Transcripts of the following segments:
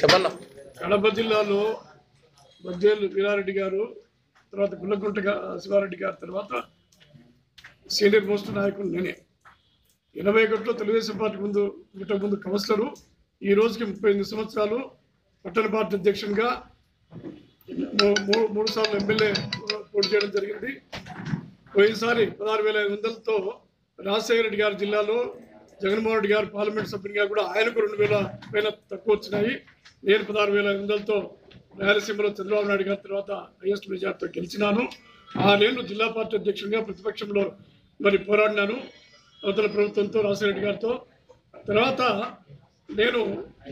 చెప్పన్నా? కడప జిల్లాలో బజ్జేలు వీరారెడ్డి గారు తర్వాత గుల్లగుంట శివారెడ్డి గారి తర్వాత సీనియర్ మోస్ట్ నాయకుడు నేనే. ఎనభై ఒకటిలో తెలుగుదేశం పార్టీ ముందు ఇంతకు ముందు కౌన్సిలరు. ఈ రోజుకి ముప్పై ఎనిమిది సంవత్సరాలు పట్టణ పార్టీ అధ్యక్షునిగా మూడు మూడు సార్లు ఎమ్మెల్యే పోటీ చేయడం జరిగింది. పోయినసారి పదహారు వేల ఐదు వందలతో రాజశేఖర రెడ్డి గారి జిల్లాలో జగన్మోహన్ రెడ్డి గారు పార్లమెంట్ సభ్యునిగా కూడా ఆయనకు రెండు వేల పైన తక్కువ వచ్చినాయి. నేను పదహారు వేల ఐదు వందలతో రాయలసీమలో చంద్రబాబు నాయుడు గారి తర్వాత హైయెస్ట్ మెజార్టీతో గెలిచినాను. ఆ నేను జిల్లా పార్టీ అధ్యక్షుడిగా ప్రతిపక్షంలో మరి పోరాడినాను. అవతల ప్రభుత్వంతో రాజశేఖర రెడ్డి గారితో. తర్వాత నేను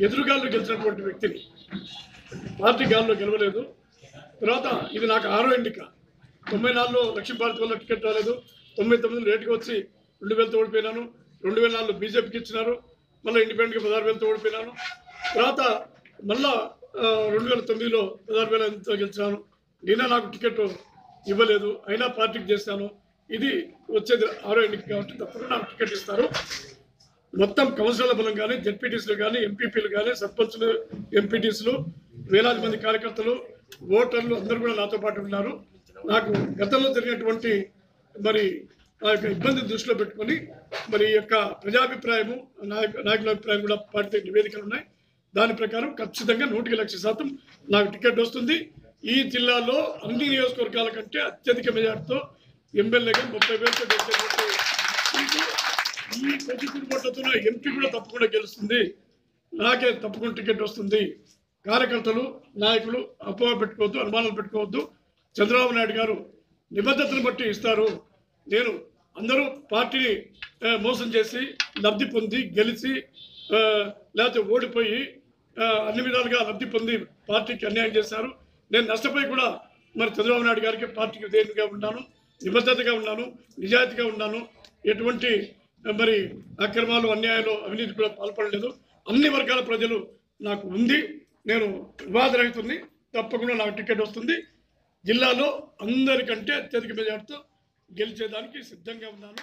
ఎదురుగాల్లో గెలిచినటువంటి వ్యక్తిని పార్టీ గాల్లో గెలవలేదు. తర్వాత ఇది నాకు ఆరో ఎన్నిక తొంభై నాలుగులో లక్ష్మీ భారత్ వల్ల టికెట్ రాలేదు. తొంభై తొమ్మిదిలో రేటుకి వచ్చి రెండు వేలతో ఓడిపోయినాను. రెండు వేల నాలుగులో బీజేపీకి ఇచ్చినారు. మళ్ళీ ఇండిపెండెంట్గా పదహారు వేలతో ఓడిపోయినాను. తర్వాత మళ్ళా రెండు వేల తొమ్మిదిలో పదహారు వేల ఎంతో గెలిచినాను. నిన్న నాకు టికెట్ ఇవ్వలేదు. అయినా పార్టీకి చేశాను. ఇది వచ్చేది ఆరో ఎన్నిక కాబట్టి తప్పకుండా నాకు టికెట్ ఇస్తారు. మొత్తం కౌన్సిలర్ల బలం కానీ జెడ్పీటీసీలు కానీ ఎంపీపీలు కానీ సర్పంచ్లు ఎంపీటీసీలు వేలాది మంది కార్యకర్తలు ఓటర్లు అందరూ కూడా నాతో పాటు ఉన్నారు. నాకు గతంలో జరిగినటువంటి మరి ఆ యొక్క ఇబ్బంది దృష్టిలో పెట్టుకొని మరి యొక్క ప్రజాభిప్రాయము నాయక నాయకుల అభిప్రాయం కూడా పార్టీ నివేదికలు ఉన్నాయి. దాని ప్రకారం ఖచ్చితంగా నూటికి లక్ష శాతం నాకు టికెట్ వస్తుంది. ఈ జిల్లాలో అన్ని నియోజకవర్గాల కంటే అత్యధిక మెజార్టీతో ఎమ్మెల్యేగా ముప్పై వేలతో గెలిచేటువంటి ఈ కొద్ది ఎంపీ కూడా తప్పకుండా గెలుస్తుంది. నాకే తప్పకుండా టికెట్ వస్తుంది. కార్యకర్తలు నాయకులు అపోహ పెట్టుకోవద్దు అనుమానాలు పెట్టుకోవద్దు. చంద్రబాబు నాయుడు గారు నిబద్ధతను బట్టి ఇస్తారు. నేను అందరూ పార్టీని మోసం చేసి లబ్ధి పొంది గెలిచి లేకపోతే ఓడిపోయి అన్ని విధాలుగా లబ్ధి పొంది పార్టీకి అన్యాయం చేశారు. నేను నష్టపోయి కూడా మరి చంద్రబాబు నాయుడు గారికి పార్టీకి దేనిగా ఉన్నాను నిబద్ధతగా ఉన్నాను నిజాయితీగా ఉన్నాను. ఎటువంటి మరి అక్రమాలు అన్యాయాలు అవినీతి కూడా పాల్పడలేదు. అన్ని వర్గాల ప్రజలు నాకు ఉంది. నేను వివాదరహితుంది తప్పకుండా నాకు టికెట్ వస్తుంది. జిల్లాలో అందరికంటే అత్యధిక మెజార్టీతో గెలిచేదానికి సిద్ధంగా ఉన్నాను